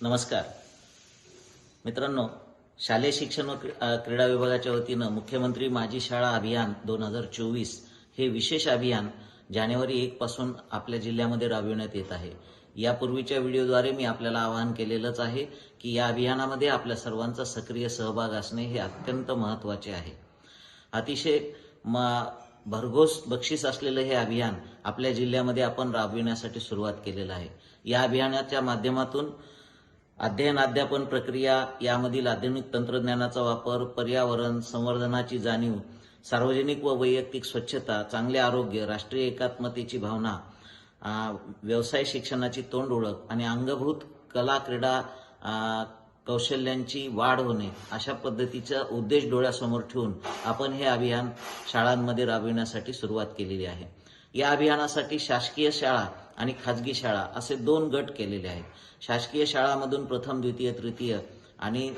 नमस्कार. मित्रांनो शालेय शिक्षण व क्रीडा विभागाच्या वतीनं मुख्यमंत्री माझी शाळा अभियान दोन हजार चोवीस हे विशेष अभियान जानेवारी एक पासून आपल्या जिल्ह्यामध्ये राबविण्यात येत आहे. यापूर्वीच्या व्हिडिओद्वारे मी आपल्याला आवाहन केलेलंच आहे की या अभियानामध्ये आपल्या सर्वांचा सक्रिय सहभाग असणे हे अत्यंत महत्त्वाचे आहे. अतिशय म भरघोस बक्षीस असलेलं हे अभियान आपल्या जिल्ह्यामध्ये आपण राबविण्यासाठी सुरुवात केलेलं आहे. या अभियानाच्या माध्यमातून अध्ययन अध्यापन प्रक्रिया यामधील आधुनिक तंत्रज्ञानाचा वापर पर्यावरण संवर्धनाची जाणीव सार्वजनिक व वैयक्तिक स्वच्छता चांगले आरोग्य राष्ट्रीय एकात्मतेची भावना व्यवसाय शिक्षणाची तोंड ओळख आणि अंगभूत कला क्रीडा कौशल्यांची वाढ होणे अशा पद्धतीचा उद्देश डोळ्यासमोर ठेवून आपण हे अभियान शाळांमध्ये राबविण्यासाठी सुरुवात केलेली आहे. या अभियानासाठी शासकीय शाळा आणि खाजगी शाळा असे दोन गट केलेले आहेत. शासकीय शाळांमधून प्रथम द्वितीय तृतीय आणि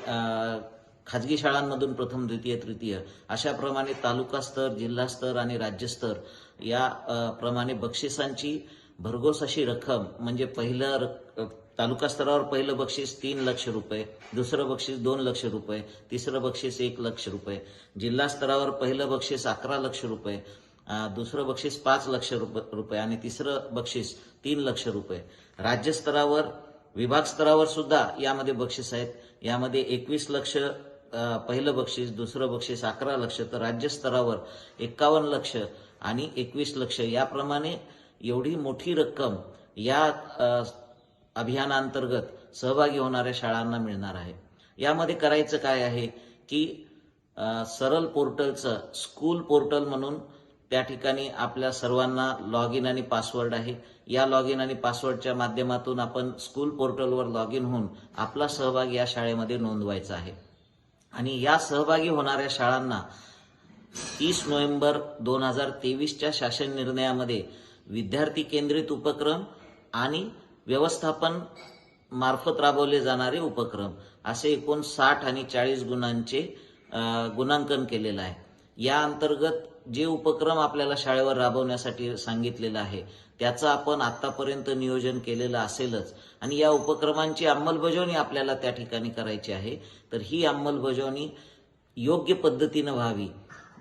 खाजगी शाळांमधून प्रथम द्वितीय तृतीय अशाप्रमाणे तालुका स्तर जिल्हा स्तर आणि राज्यस्तर या प्रमाणे बक्षिसांची भरघोस अशी रक्कम म्हणजे पहिलं तालुका स्तरावर पहिलं बक्षीस तीन लक्ष रुपये दुसरं बक्षीस दोन लक्ष रुपये तिसरं बक्षीस एक लक्ष रुपये जिल्हा स्तरावर पहिलं बक्षीस अकरा लक्ष रुपये दुसरं बक्षीस पाच लक्ष रुप- रुपये आणि तिसरं बक्षीस तीन लक्ष रुपये. राज्यस्तरावर विभाग स्तरावर सुद्धा यामध्ये बक्षीस आहेत. यामध्ये एकवीस लक्ष पहिलं बक्षीस दुसरं बक्षीस अकरा लक्ष तर राज्यस्तरावर एक्कावन्न लक्ष आणि एकवीस लक्ष. याप्रमाणे एवढी मोठी रक्कम या अभियानांतर्गत सहभागी होणाऱ्या शाळांना मिळणार आहे. यामध्ये करायचं काय आहे की सरल पोर्टलचं स्कूल पोर्टल म्हणून त्या ठिकाणी आपल्या सर्वांना लॉग इन आणि पासवर्ड आहे. या लॉग इन आणि पासवर्डच्या माध्यमातून आपण स्कूल पोर्टलवर लॉग इन होऊन आपला सहभाग या शाळेमध्ये नोंदवायचा आहे. आणि या सहभागी होणाऱ्या शाळांना तीस नोव्हेंबर दोन हजार तेवीसच्या शासन निर्णयामध्ये विद्यार्थी केंद्रित उपक्रम आणि व्यवस्थापन मार्फत राबवले जाणारे उपक्रम असे एकूण साठ आणि चाळीस गुणांचे गुणांकन केलेलं आहे. या अंतर्गत जे उपक्रम आपल्याला शाळेवर राबवण्यासाठी सांगितलेलं आहे त्याचं आपण आतापर्यंत नियोजन केलेलं असेलच. आणि या उपक्रमांची अंमलबजावणी आपल्याला त्या ठिकाणी करायची आहे. तर ही अंमलबजावणी योग्य पद्धतीनं व्हावी.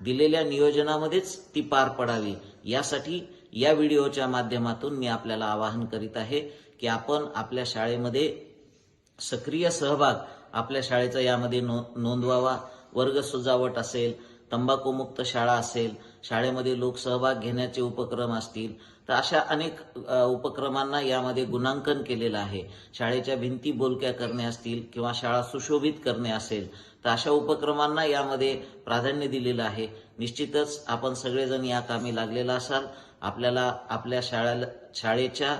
दिलेल्या नियोजनामध्येच ती पार पडावी. यासाठी या व्हिडिओच्या माध्यमातून मी आपल्याला आवाहन करीत आहे की आपण आपल्या शाळेमध्ये सक्रिय सहभाग आपल्या शाळेचा यामध्ये नो नोंदवावा. वर्ग सजावट असेल तंबाखूमुक्त शाळा असेल शाळेमध्ये लोकसहभाग घेण्याचे उपक्रम असतील तर अशा अनेक उपक्रमांना यामध्ये गुणांकन केलेलं आहे. शाळेच्या भिंती बोलक्या करणे असतील किंवा शाळा सुशोभित करणे असेल तर अशा उपक्रमांना यामध्ये प्राधान्य दिलेलं आहे. निश्चितच आपण सगळेजण या कामी लागलेला असाल. आपल्याला आपल्या शाळेला शाळेच्या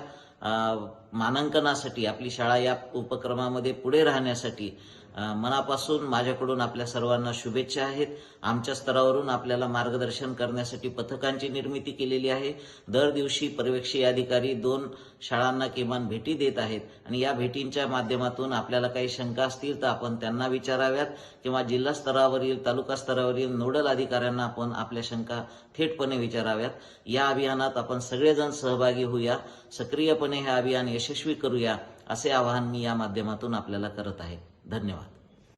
मानांकनासाठी आपली शाळा या उपक्रमामध्ये पुढे राहण्यासाठी मनापासून माझ्याकडून आपल्या सर्वांना शुभेच्छा आहेत. आमच्या स्तरावरून आपल्याला मार्गदर्शन करण्यासाठी पथकांची निर्मिती केलेली आहे. दर दिवशी पर्यवेक्षी अधिकारी दोन शाळांना किमान भेटी देत आहेत आणि या भेटींच्या माध्यमातून आपल्याला काही शंका असतील तर आपण त्यांना विचाराव्यात किंवा जिल्हा स्तरावरील तालुका स्तरावरील नोडल अधिकाऱ्यांना आपण आपल्या शंका थेटपणे विचाराव्यात. या अभियानात आपण सगळेजण सहभागी होऊया. सक्रियपणे हे अभियान यशस्वी करूया असे आवाहन मी या माध्यमातून आपल्याला करत आहे. धन्यवाद.